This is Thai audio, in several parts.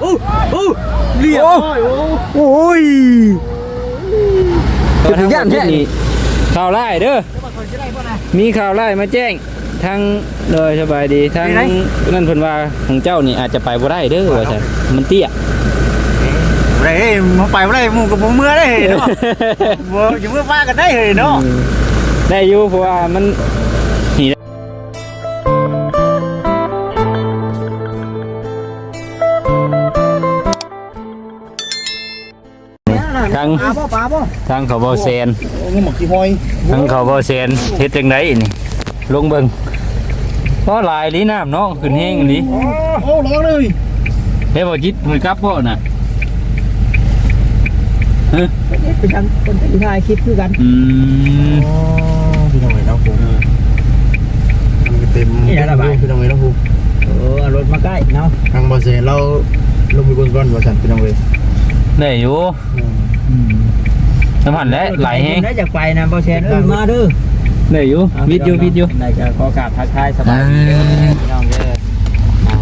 โอ้โอ้เรียบร้อยโอ้โอ้ยก็ทั้งย่านแท้นี้ข่าวไล่เด้อมีข่าวไล่มาแจ้งทางโดยสบายดีทางนั่นเพิ่นว่าของเจ้านี่อาจจะไปบ่ได้เด้อว่าซั่นมันเตี้ยไรมาไปอะไรมึงกับผมเมื่อได้เนาะบ่อยู่เมื่อป้ากันได้เลยเนาะได้อยู่เพราะว่ามัน บ่ปลาบ่ทางเขาบ่แซนโอ้หมกขี้หอยทางเขาบ่แซนเฮ็ดจังไดนี่ลงเบิ่งเพราะหลายลีน้ำเนาะขึ้นแห้งอีหลีโอ้โอ้ร้องเลยเฮ้ยบ่จิตมือกลับบ่น่ะฮะเป็นทางคนที่ถ่ายคลิปคือกันอืมอ๋อพี่น้องเอ๋ยเนาะผมมันเต็มพี่น้องเอ๋ยเนาะผมเออเอารถมาใกล้เนาะทางบอเซเราลงไปเบิ่งก่อนว่าซั่นพี่น้องเอ๋ยได้อยู่ น้ำมันและไหลแห้งได้จากไปนะบ่แชนเออมาเด้อได้อยู่วิดอยู่วิดอยู่ได้จะขอกราบทักทายสบายดีเด้อพี่น้องเด้ออ่า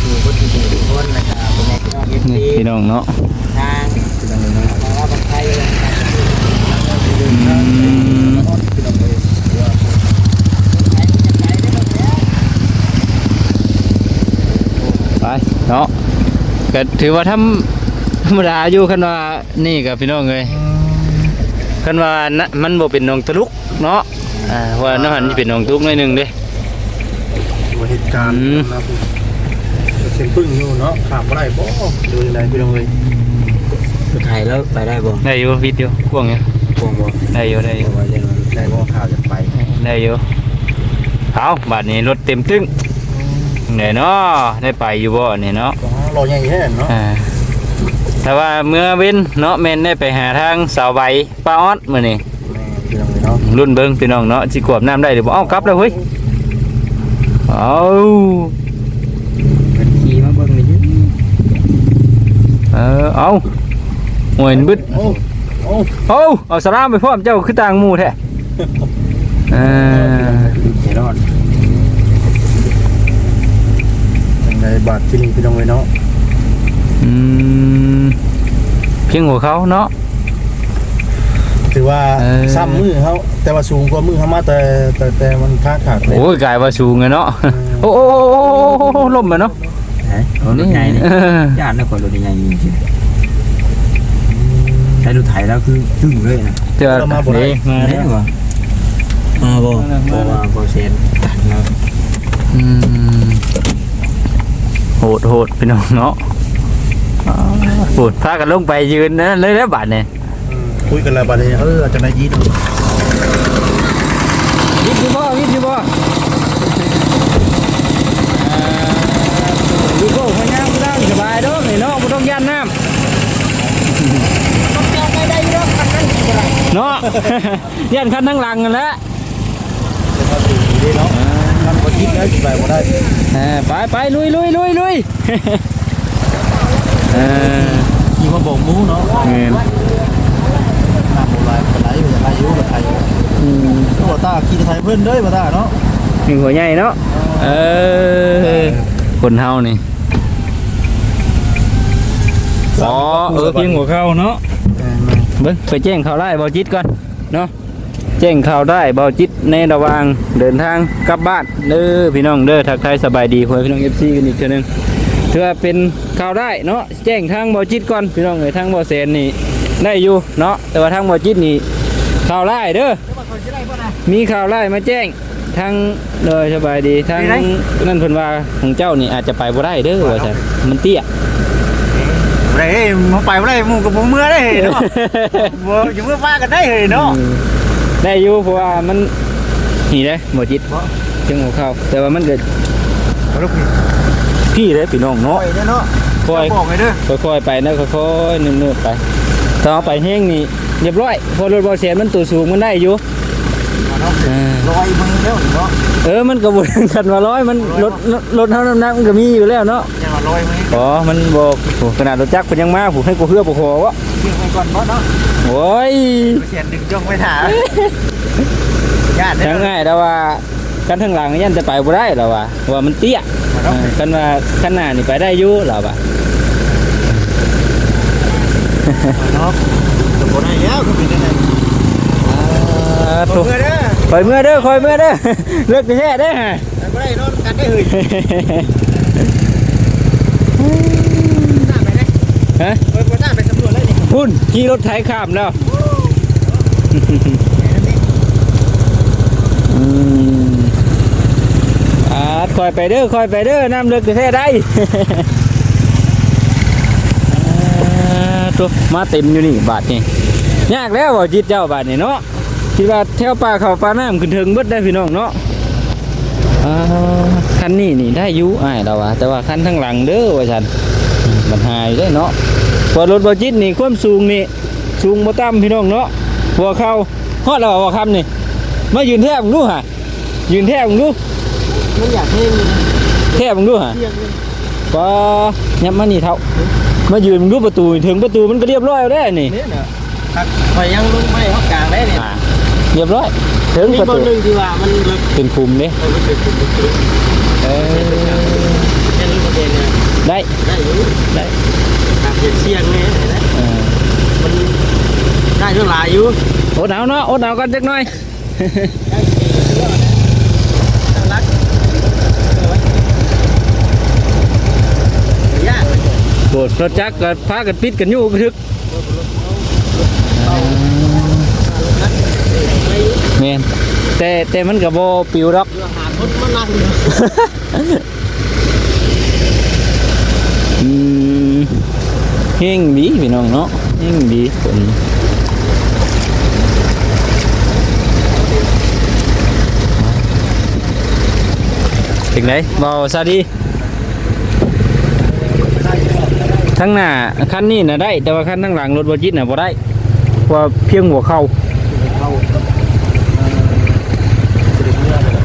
คือคนที่ทุกคนนะครับเป็นไงพี่น้องเอฟนี่ซีพี่น้องเนาะทางพี่น้องเนาะมาว่าบันไทยเลยนะครับอืมพี่น้องเอ๋ยไปเนาะก็ถือว่าทำธ รรมดาอยู่คันว่านี่กับพี่น้องเลยคันว่านะมันบ่เป็นหนองตะลุกเนาะอ่าว่าน้ำหันสิเป็นหนองตะลุกหน่อยหนึงเด้ว่าเหตุการณ์อืม นะผมเสียงปึ้งอยู่เนาะข้ามบ่ได้บ่ดูยังไงพี่น้องเอ๋ยสุดท้ายแล้วไปได้บ่ได้อยู่วิดอยู่พวกนี้พวงบ่ได้อยู่ได้อยู่ว่าจะได้บ่ข่าวจะไปได้อยู่เอาบัดนี้รถเต็มตึ้งไหนเนาะได้ไปอยู่บ่เนี่ยเนาะอ๋อรอใหญ่แท้เนาะ อ่า แต่ว่าเมื่อเว้นเนาะแม่นได้ไปหาทางสาวใบป้าออดมื้อนี้แม่พี่น้องเอ๋ยเนาะรุ่นเบิ่งพี่น้องเนาะสิกวบน้ำได้หรือบ่เอ้ากลับแล้วเฮ้ยเอาขี่มาเบิ่งนี่เออเอาหวยบึดโอ้โอ้เอาเอาสลามไปพร้อมเจ้าคือต่างหมู่แท้เออเห็นรอดยังไงบาดที่นี่พี่น้องเอ๋ยเนาะอืม เพียงหัวเขาเนาะถือว่าเออซ้ำมือเขาแต่ว่าสูงกว่ามือเขามาแต่แต่แต่มันค้าขาดเลยโอ้ยกลายว่าสูงอะเนาะโอ้โอ้โอ้โอ้โอ้โอ้ล่มอะเนาะฮะรถใหญ่นี่เออญาตินะคนรถใหญ่จริงๆใช้รถไถแล้วคือตึ้งเลยนะเจอนี่มาแน่แล้วบ่มาบ่บ่มาบ่เซนนะอืมโหดโหดพี่น้องเนาะ อ่าโหดพากันลงไปยืนนะเลยแล้วบาดเนี่ยคุยกันแล้วบัดนี้เอออาจจะนายยีนวิทย์อยู่บ่วิทย์อยู่บ่ดูโก้พยายามได้สบายเด้อนี่เนาะบ่ต้องย่านน้ำเนาะย่านคันทั้งหลังกันแหล้วดีเนาะทำคนคิดแล้วไปบ่ได้ไปไปลุยลุยลุยลุย เออขี่มาบ่งมูเนาะเงินน้ำโบราณเป็นไรเป็นไรอยู่กับไทยก็บ่ตาขี่ไทยเพิ่นเด้อบ่ตาเนาะหนึ่งหัวใหญ่เนาะเออคนเฮานี่อ๋อเออเพียงหัวเข้าเนาะเบิ้งไปแจ้งข่าวได้เบาจิตก่อนเนาะแจ้งข่าวได้เบาจิตในระหว่างเดินทางกลับบ้านเด้อพี่น้องเด้อทักทายสบายดีคุยพี่น้องเอฟซีกันอีกเทื่อนึง ถือว่าเป็นข่าวได้เนาะแจ้งทางเบาจิตก่อนพี่น้องเอ้ยทางเบาเซนนี่ได้อยู่เนาะแต่ว่าทางเบาจิตนี่ข่าวไล่เด้อมีข่าวไล่มาแจ้งทางโดยสบายดีทางนั่นเพิ่นว่าของเจ้านี่อาจจะไปบ่ได้เด้อว่าซั่นมันเตี้ยไรมาไปบ่ได้มึงกับผมเมื่อได้เนาะบ่อยู่เมื่อป้ากันได้เลยเนาะได้อยู่เพราะว่ามันนี่เลยหมดจิตจังหัวเข้าแต่ว่ามันเกิดบ่ลูก พี่พี่เลยพี่น้องปล่เนาะอยเด้อเนาะค่อยบอกให้เด้อค่อยๆไปนะค่อยๆนุ่มๆไปถ้าเอาไปแห้งนี่เรียบร้อยเพอรถบอเสียมันตัวสูงมันได้อยู่เนาะเออลอยมือแล้วเนาะเออมันก็บ่ถึงกันว่าร้อยมันรถรถรถเท่าน้ำหนักมันก็มีอยู่แล้วเนาะอย่ามาลอยมืออ๋อมันบอกโอ้ขนาดรถจักรเพิ่นยังมาผมให้กูเฮือบ่ขอวะเรียกไปก่อนเนาะเนาะโอ้ยเสียนดึงจ้องไปถาญาติเด้ยังอไงแต่ว่ากันทางหลังยันจะไปบ่ได้แล้วว่ะว่ามันเตี้ยมา เนาะเออกันว่าข้างหน้านี่ไปได้อยู่แล้วว่ะเเนาะบ่ได้แล้วก็เป็นจังได๋อ่าบ่ถูกเมื่อเด้อคอยเมื่อเด้อคอยเมื่อเด้อเลิกจะแช่เด้อฮะแต่บ่ได้นอนกันได้เฮ้ยตามไปเด้ฮะเปิดบ่ตามไปสำรวจเลยนี่พุ่นขี่รถไถข้ามแล้วอืม อ่าคอยไปเด้อคอยไปเด้อน้ำเลิกจะแช่ได้ตัวมาเต็มอยู่นี่บาทนี่ยากแล้วบ่จิตเจ้าบาทนี่เนาะที่ว่าแถวป่าเขาป่าน้ำขึ้นถึงเบิดได้พี่น้องเนาะคันนี้นี่ได้ยู่อ้ายเราว่าแต่ว่าคันทั้งหลังเด้อว่าฉันมันหายได้เนาะพอรถบ่จิตนี่ความสูงนี่สูงบ่ต่ำพี่น้องเนาะหัวเข่าฮอดแล้วบ่คำนี่มายืนแทบมึงดูฮะยืนแทบมึงดู มันอยากเห็นแทบมึงดูฮะเที่ยงเลยปอยับมานี่เท่ามายืนมึงดูประตูถึงประตูมันก็เรียบร้อยแล้วได้อนี่เนี่ยน่ะครับข่อยยังลงไม่ฮอกกลางได้เนี่ยอ่าเรียบร้อยถึงมีประบตูนหนึ่งที่ว่ามันลึกเป็นคุมเด้เออมันเป็นเป็นเป็นเออเป็นประเด็นเนี่ยได้ได้อยู่ได้ครับเป็นเชียงเนี่ยนะเออมันได้เท่าไหร่อยู่อดหนาวเนาะอดหนาวกันจักหน่อย ได้สี่เท่านะน่ารักเออไว้ยากเลย โบด รถจักรก็พากันปิดกันอยู่ไปทึกเอาลงนัดไปแม่นแต่แต่มันก็บ่ปิวดอกเรือหาคนมานั่งอยู่อืมเฮงดีพี่น้องเนาะเฮงดีฝนถึงไหนเบาซาดี ทั้งหน้าคันนี้น่ะได้ แต่ว่าคันทั้งหลังรถบจิตน่ะบ่ได้เพราะว่าเพียงหัวเข่าเข้า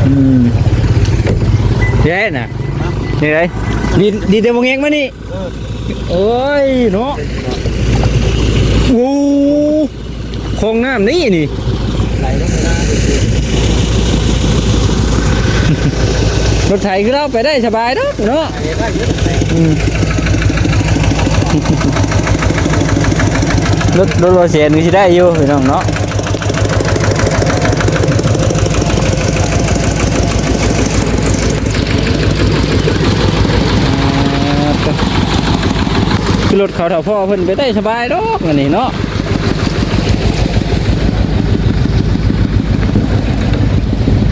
อืมเด้น่ะนี่ไงดีดีเดี๋ยวมงเองมานี่เอ้ยเนาะโอ้คงน้ำนี่นี่ไหลลงไปหน้ารถไถคือเราไปได้สบายเนาะเนาะ เห็นได้เยอะเลย อืม รถรถรเสียนี่สิได้อยู่พี่น้องเนาะคือรถเขาเถาพ่อเพิ่นไปได้สบายดอกอันนี้เนาะ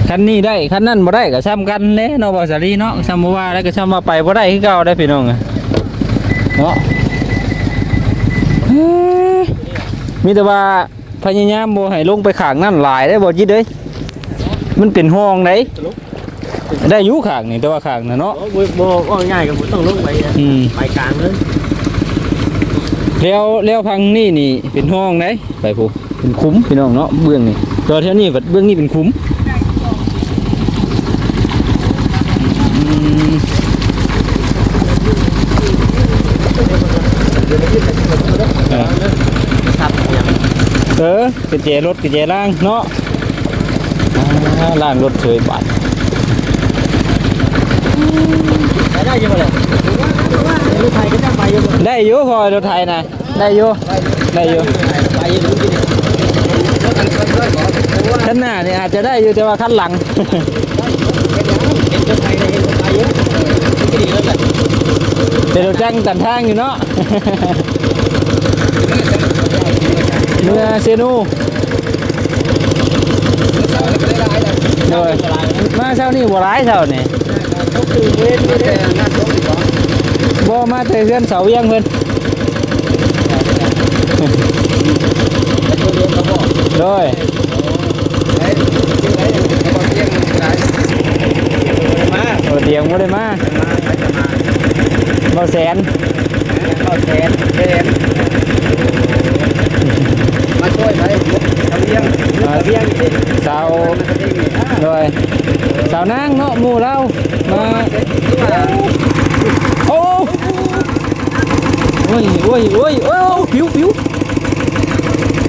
คันนี้ได้คันนั้นบ่ได้ก็ซ้ำกันแหละเนาะบ่สารีเนาะซ้ำบ่ว่าแล้วก็ซ้ำว่าไปบ่ได้คือเก่าได้พี่น้องเนาะเอ้ย มีแต่ว่าพยายามบ่ให้ลงไปข้างนั่นหลายได้บ่จิตเด้ยมันเป็นห้องไหนได้อยู่ข้างนี่แต่ว่าข้างน่ะเนาะโอ้โหโอ้ง่ายกับผมต้องลงไปอะอืมไปกลางเลยแล้วแล้วพังนี่นี่เป็นห้องไหนไปผู้เป็นคุ้มพี่น้องเนาะเบื้องนี่ตัวเท่านี้บัดเบื้องนี่เป็นคุ้มอืม เออ ครับอย่าง เออ กระเจรถกระเจล่างเนาะอ่าล่างรถเฉยบาดไปได้ยังไงเลยรถไทยก็ได้ไปยังไงได้อยู่พอรถไทยนะได้อยู่ได้อยู่ไปยังไงดิรถไทยก็ได้ก่อนเพราะว่าขั้นหน้าเนี่ยอาจจะได้อยู่แต่ว่าขั้นหลังเห็นรถไทยเลยเห็นรถไทยเยอะไม่ดีแล้วแหละเป็นรถจังตันทางอยู่เนาะเมื่อเซนู โดยมาเช้านี่บ่ร้ายเช้านี่ก็คือเว้นไม่ได้งานต้องดีกว่าบ่มาแต่เพื่อนเสาเวียงเพิ่นแต่ตัวเดียวก็บอกโดยไอ้ที่ไหนเขาบอกเที่ยงได้มาโอ้เตียงบ่ได้มามาไปจะมาบ่แสนก็แทนแทน มาช่วยไหมทำเลี้ยงทำเลี้ยงสิสาวมันจะได้มีอ่าโดยสาวนางเนาะหมู่เรามาที่ว่าโอ้โอ้ยโอ้ยโอ้ยโอ้ยผิวผิว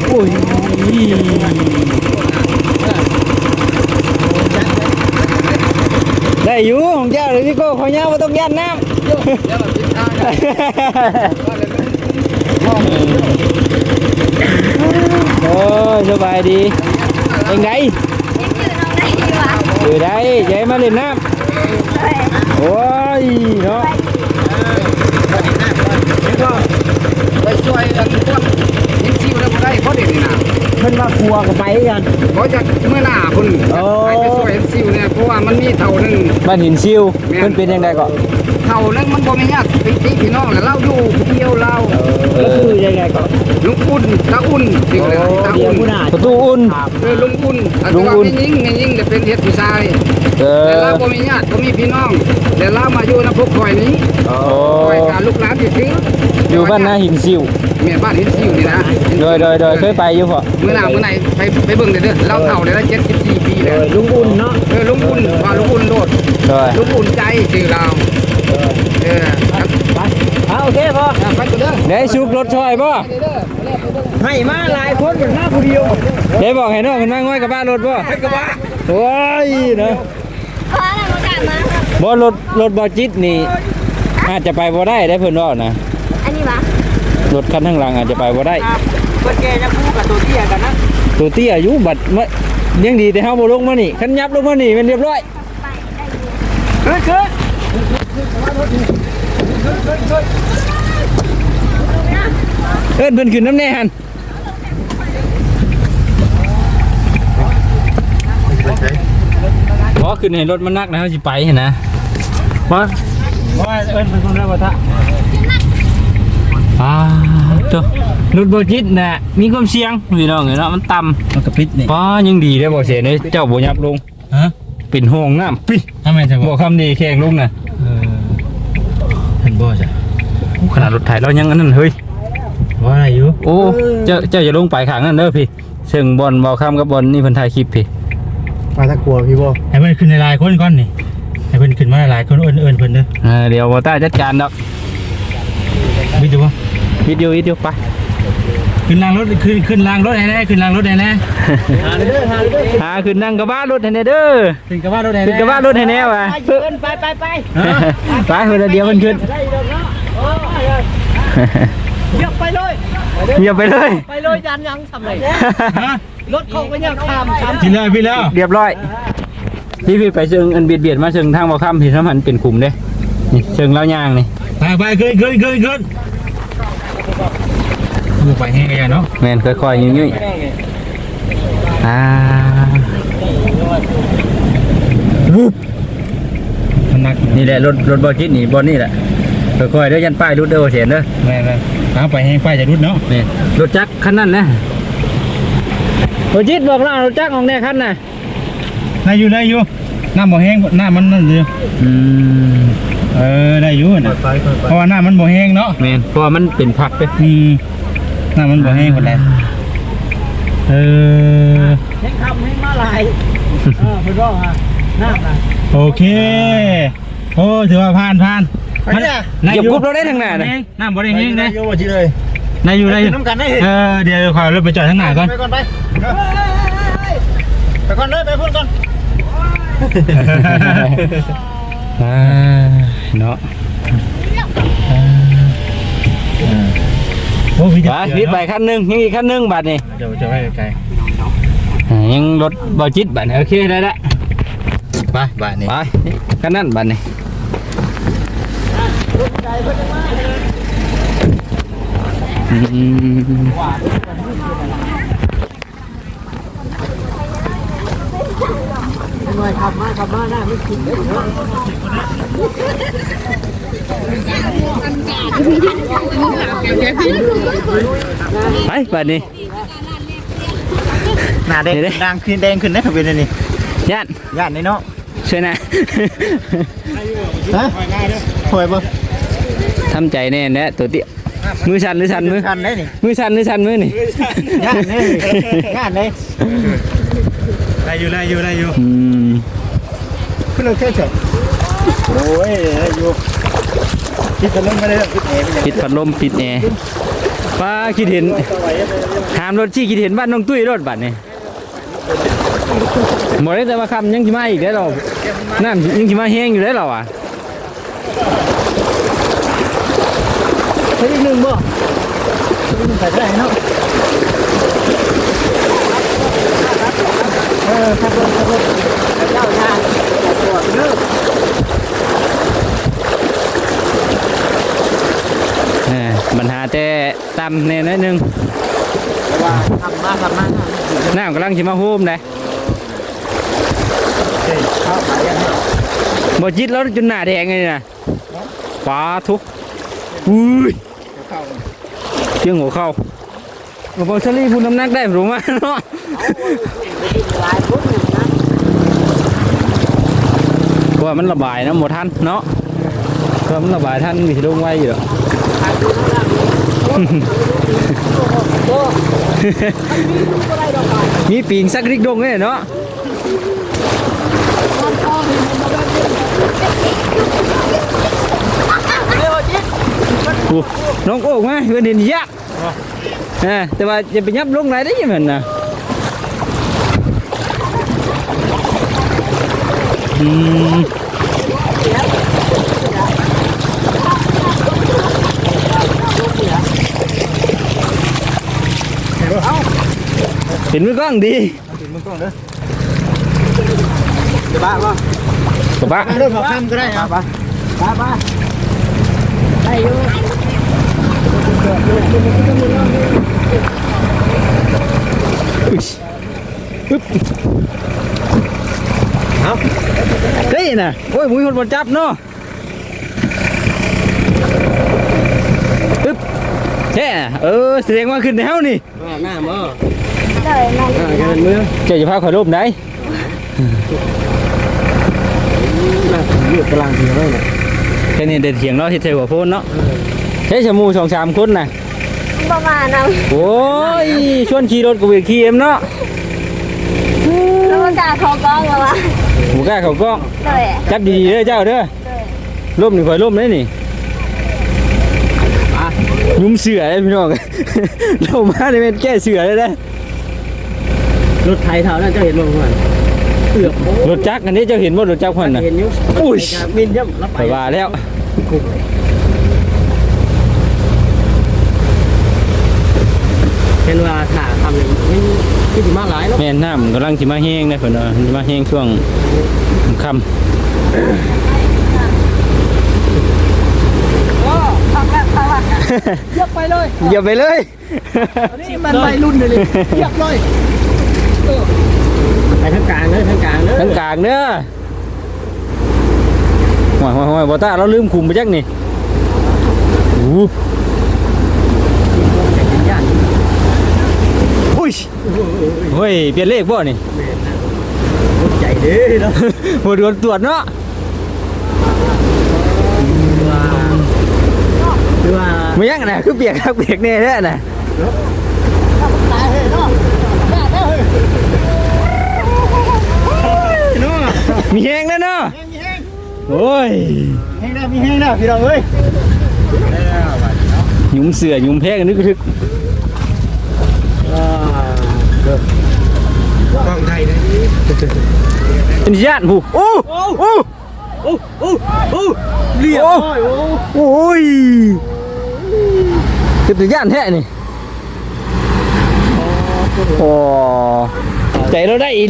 โอ้ยได้อยู่ของเจ้าเลยพี่โก้ขอยาวมาต้องยันน้ำ แล้วมันเป็นทางว่าเลยบายดียังไงยังอยู่น้ เพิ่นมาครัวก็ไปกันเพราะจะเมื่อหน้าพุ่นไปไปช่วยยิงซิวเนี่ยเพราะว่ามันมีเท่านึงบ้านหินซิวเพิ่นเป็นยังไงก็เท่านึงมันบ่มีญาติพี่พี่น้องแล้วเราอยู่คนเดียวเราเออคือยังไงก็ลุงอุ่นตาอุ่นจริงเลยตาเดียวอุ่นผู้น่าประตูอุ่นเออลุงอุ่นอันลุงว่าอุ่นมียิงมียิงเนี่ยเป็นเฮ็ดผู้ชายเอแต่อเราบ่มีญาติบ่มีพี่น้องแต่เรามาอยู่นำพวกข่อยนี้โอ้ข่อยกับลูกหลานที่ซื้อ อยู่บ้านนาหินซิวแม่บ้านเฮ็ดซิวนี่นะโดยโดยโดยเคยไปอยู่พอเมื่อหน้าเมื่อไหร่ไปไปเบิ่งเด้อเด้อเราเฒ่าแล้ว74ปีแล้วลุงอุ่นเนาะเออลุงอุ่นว่าลุงอุ่นโดดโดยลุงอุ่นใจชื่อเราเออครับไปเอาโอเคพอไปกันเด้อได้ชุบรถช่อยป่ะให้มาหลายคนเป็นมาผู้เดียวได้บอกให้น้องเพิ่นมาง่อยกับบ้านรถป่ะไปกับว่าโอ้ยเนาะเพราะอะไรประกาศมาบ่รถรถบ่จิตนี่อาจจะไปบ่ได้ได้เพิ่นว่านะ อันนี้วะรถคันข้างหลังอาจจะไปบ่ได้เพิ่นแกจะคู่กับตัวเตี้ยกันนะตัวเตี้ยอายุบัดมายังดีแต่เฮาบ่ลงมานี่คันยับลงมานี่แมันเรียบร้อยขึ้นขึ้นเอิ้นเพิ่นขึ้นน้ำแน่หั่นบ่ขึ้นให้รถมันนักนะเฮาสิไปหั่นนะมาว่าเอิ้นเป็นคนเรียกว่าทะ อ่าตัวรถบ่จิตน่ะมีความเสี่ยงพี่น้องเอ้ยเนาะมันต่ำมันกระปิดนี่ป้ายังดีได้บ่เสียเด้เจ้าบ่ยับลงฮะเป็นห้องน้ำปิทำไมจะบบ่อกคำดีแข่งลงน่ะเออเห็นบ่จ้ะขนาดรถไถเรายังอันนั้นเฮ้ย ว่าอะไรอยู่โอ้เจ้าเจ้าอย่าลงไปข้างนั้นเด้อพี่เชิงบอลบ่คำกับบอลนี่เพิ่นถ่ายคลิปพี่มาตะกัวพี่บ่ให้เพิ่นขึ้นในลายคนก่อนนี่ให้เพิ่นขึ้นมาหลายคนเอิ้นเอิ้นเพิ่นเด้อเออเดี๋ยวบ่ต้าจัดการดอก มีดูบ่วิดีโอวิดีโอไปขึ้นรางรถขึ้นขึ้นรางรถให้แน่ขึ้นรางรถให้แน่หาเด้อหาเด้อหาขึ้นนั่งกระบะรถให้แน่เด้อขึ้นกับว่ารถให้ขึ้นแน่กระบะรถให้แน่ว่ะไปไปไปไปเพิ่นเดี๋ยวมันขึ้นได้ดอกเนาะโอ้ยเดี๋ยวไปเลยเงียบไปเลยไปเลยยันยังทำไรรถเขาก็ยังข้ามข้ามพี่แล้วพี่แล้วเรียบร้อยพี่พี่ไปเชิงอันเบียดเบียดมาเชิงทางบ่คำพี่ทำหันเป็นขุมเด้นี่เชิงเล้าย่างนี่ ไปไปขึ้นขึ้นขึ้นขึ้นดูไปแห้งกันเนาะแม่นค่อยๆยุ่ยๆอ่ามันนักนี่แหละรถรถบอจิตนี่บอลนี่แหละค่อยๆเด้อยันป้ายรุดเด้อเสียนเด้อแม่แม่ตามไปแห้งไปจะรุดเนาะนี่รถจักรคันนั้นนะบอจิตบอกเรารถจักรของแน่คันน่ะได้อยู่ได้อยู่น้ำบ่แห้งน้ำมันนั่นอยู่อืม เออได้อยู่นะเพราะว่าน้ำมันบ่แห้งเนาะแม่นเพราะว่ามันเป็นผักเด้ออืมน้ำมันบ่แห้งคนแหละเออเห็นคำให้มาลายเออเพิ่นร้องอะน้ำอะโอเค โอ้ถือว่าผ่านผ่านไปเนี่ยได้เหยียบอยู่กรุ๊บเราได้ทางหน้าน่ะน้ำบ่ได้แห้งนะโยว่าจีเลยได้อยู่ได้อยู่น้ำกันได้เออเดี๋ยวขอรถไปจอดข้างหน้าก่อนไปก่อนไปไปก่อนเลยไปพูดก่อนอ่า เนาะโอ้พี่ไปพิดไปคันหนึงยังอีกคันหนึงบัดนี่เดี๋ยวจะไปไกลอ่ายังรถบอจิตบัดนี่โอเคได้ละไปบ้านนี้ไปคันนั้นบัดนี่อืม หน่อยขับมาขับมาหน้าไม่กินเลยเนาะไปบัดนี้หน้าแดงเดี๋ยวดิดังขึ้นแดงขึ้นได้ครับเป็นนี่ย่านย่านนี่เนาะช่วยนะฮะถอยบ่ทำใจแน่แน่ตัวเตี้ยมือสั่นหรือสั่นมือคันได้นี่มือสั่นหรือสั่นมือนี่ย่านนี่ย่านนี่ ได้อยู่ได้อยู่ได้อยู่อืมขึ้นเลยแค่เฉยโอ้ยได้อยู่คิดจะเล่นไม่ได้คิดเองไม่ได้ปิดพัดลมปิดแอร์ป้าคิดเห็นหามรถชี้คิดเห็นบ้านน้องตุ้ยรถบัดนี่หมดเลยแต่ว่าคำยังจะมาอีกได้หรอน้ำยังจะมาแห้งอยู่ได้หรอวะเฮ้ยอีกหนึ่งบ่อีกหนึ่งใส่ได้เนาะ เออขับรถขับรถเจ้าชาติตัวเด้อเออปัญหาแต่ตำแน่น้อยหนึงว่าทำมากทำมาทำน้ำกำลังสิมาโฮมเลยเข้าไปยังบ่จิตแล้วจนหน้าแดงเลยนะฟ้าทุกอุ้ยเข้าเพียงหัวเข้า บ่พอชลี่พูดน้ำหนักได้ผมว่าเนาะหลายคนหนึ่งนะเพราะว่ามันระบายนะหมดทันเนาะเพราะมันระบายทันมีลงไว้อยู่หรอกมีปีงสักริกดงเลยเนาะน้องโอ้กมเพื่อนเห็นยากเออแต่ว่าจะไปยับลงไหนได้ยังไงนะอืมเห็นมือก ป่ะกระบะเรื่องของข้ามก็ได้ครับบ้าป่ะได้อยู่อุ๊ยปึ๊บเอาเฮ้ยน่ะโอ้ยมุ้ยคนบนจับเนาะปึ๊บแช่เออแสดงว่าขึ้นแล้วนี่หน้ามือเลยมันหน้ากันมือเจ้าจะพาข่อยรูปไหนหน้ายืดกำลังเดียวเลยแค่นี้เด็ดเถียงเนาะที่เทหัวโพนเนาะ ใช้ชะมูสองสามคนน่ะประมาณนั้นโอ้ยชวนขี่รถกับเวกขี่เอ็มเนาะแล้วมันกล้าเขากล้องแล้ววะหมูกล้าเขากล้องเลยจับดีๆเด้อเจ้าเด้อเลยร่มนี่ข่อยร่มเลยนี่ยุ่มเสือเลยพี่น้องเรามาเนี่ยเป็นแก้เสือเลยนะรถไทยเท่านั้นจะเห็นมั้งมันเกือบโรถจักรอันนี้เจ้าเห็นว่ารถจักรพันน่ะเห็นอยู่อุ้ยมินย่ำรับไปไปว่าแล้ว เห็นว่าถ่าทำอย่างนี้ที่ถึงมาหลายเนาะแม่น้ำกำลังสิมาแห้งนะเพิ่นว่าสิมาแห้งช่วงค่ำทำแบบทำแบบเยกไปเลยอย่าไปเลยนี่มันวัยรุ่นเลยเยกเลยไปทางกลางเลยทางกลางเลยทั้งกลางเด้อห่วยห่วยห่วยบอต้าเราลืมคุมไปจักนี่อู้อุ้ย เฮ้ยเปลี่ยนเลขบ่นี่ใจเด้อเนาะโหดวนตรวจเนาะคือว่าไม่ยังน่ะคือเปียกครับเปียกแน่แท้น่ะตายเลยเนาะแม่เด้อมีแห้งแล้วเนาะโอ้ยแห้งได้มีแห้งได้พี่น้องเอ้ยหยุมเสือหยุมแพงนึกถึกกล้องไทยนะเป็นญาติผู้โอ้โอ้โอ้โอ้โอ้โอ้เรียบร้อ ยโอ้โอ้ยเก็บตัวย่านแท้นี่โอ้ใจเราได้อี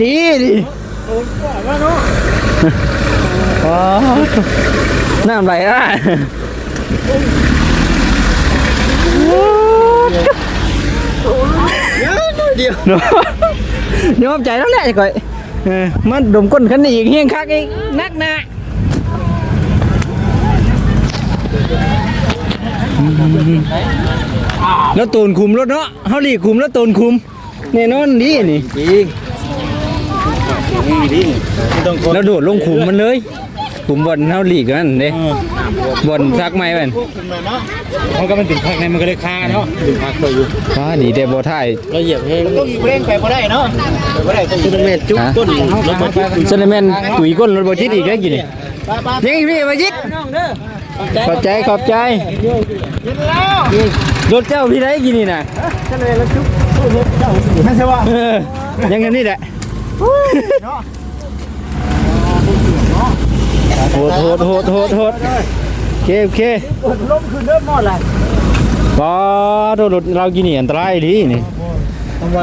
นีดิอ๋อน้ำไหลอะเดียวเนาะยอมใจแล้วแหละก่อยเออมันดมก้นขันอีกเฮียงคักอีกนักหนาแล้วตูนคุมรถเนาะเฮาหลีกคุมแล้วตูนคุมแน่นอนดีนี่จริงนี่ดิต้องกดแล้วโดดลงขุมมันเลย ขุมบอลเฮาหลีกนั่นเด้บอลซักไม้มันคุมเลยเนาะมันก็มันถึงพักในมันก็ได้ค่าเนาะถึงพักไปอยู่ว้าดีแต่บ่ถ่ายเราเหยียบเองต้องอยู่เร่งไปบ่ได้เนาะไปบ่ได้ต้องอยู่คือเม็ดจุ๊บต้นรถบรรทุกซะเลยแม่นตุ๋ยก้นรถบ่จิตอีกได้อกี่นี่ป้าป้ายังอีกพี่บ่จิตน้องเด้อขอบใจขอบใจกินแล้วรถเจ้าพี่ได้กี่นี่น่ะก็เลยรถจุ๊บไม่ใช่ว่าเออยังกันนี่แหละโหดโหดโหดโหดโหดโอเคโอเคล้มคือเริ่มหมดเลยว้าโดนรถเรากินนี่อันตรายดีนี่เอาไว้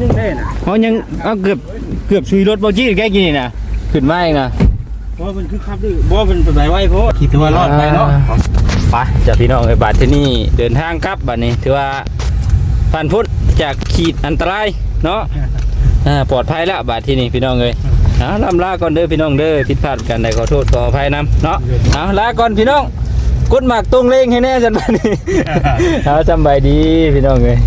นึงได้น่ะเขายังเอาเกือบเกือบชุยรถบ่จี้แกกินนี่นะขึ้นมาเองนะเพราะมันคือขับดื้อบ่เป็นไปไว้เพราะคิดว่ารอดไปเนาะไปจากพี่น้องไอ้บาทที่นี่เดินทางกลับบัดนี้ถือว่าผ่านพ้นจากขีดอันตรายเนาะอ่าปลอดภัยแล้วบาทที่นี่พี่น้องเลย เอาลำลาก่อนเด้อพี่น้องเด้อผิดพลาดกันใดขอโทษขออภัยนํเนาะเอาลาก่อนพี่น้องกดหมากตรงเลงให้แน่จันบัดนี้เอาจำใบายดีพี่น้องเลย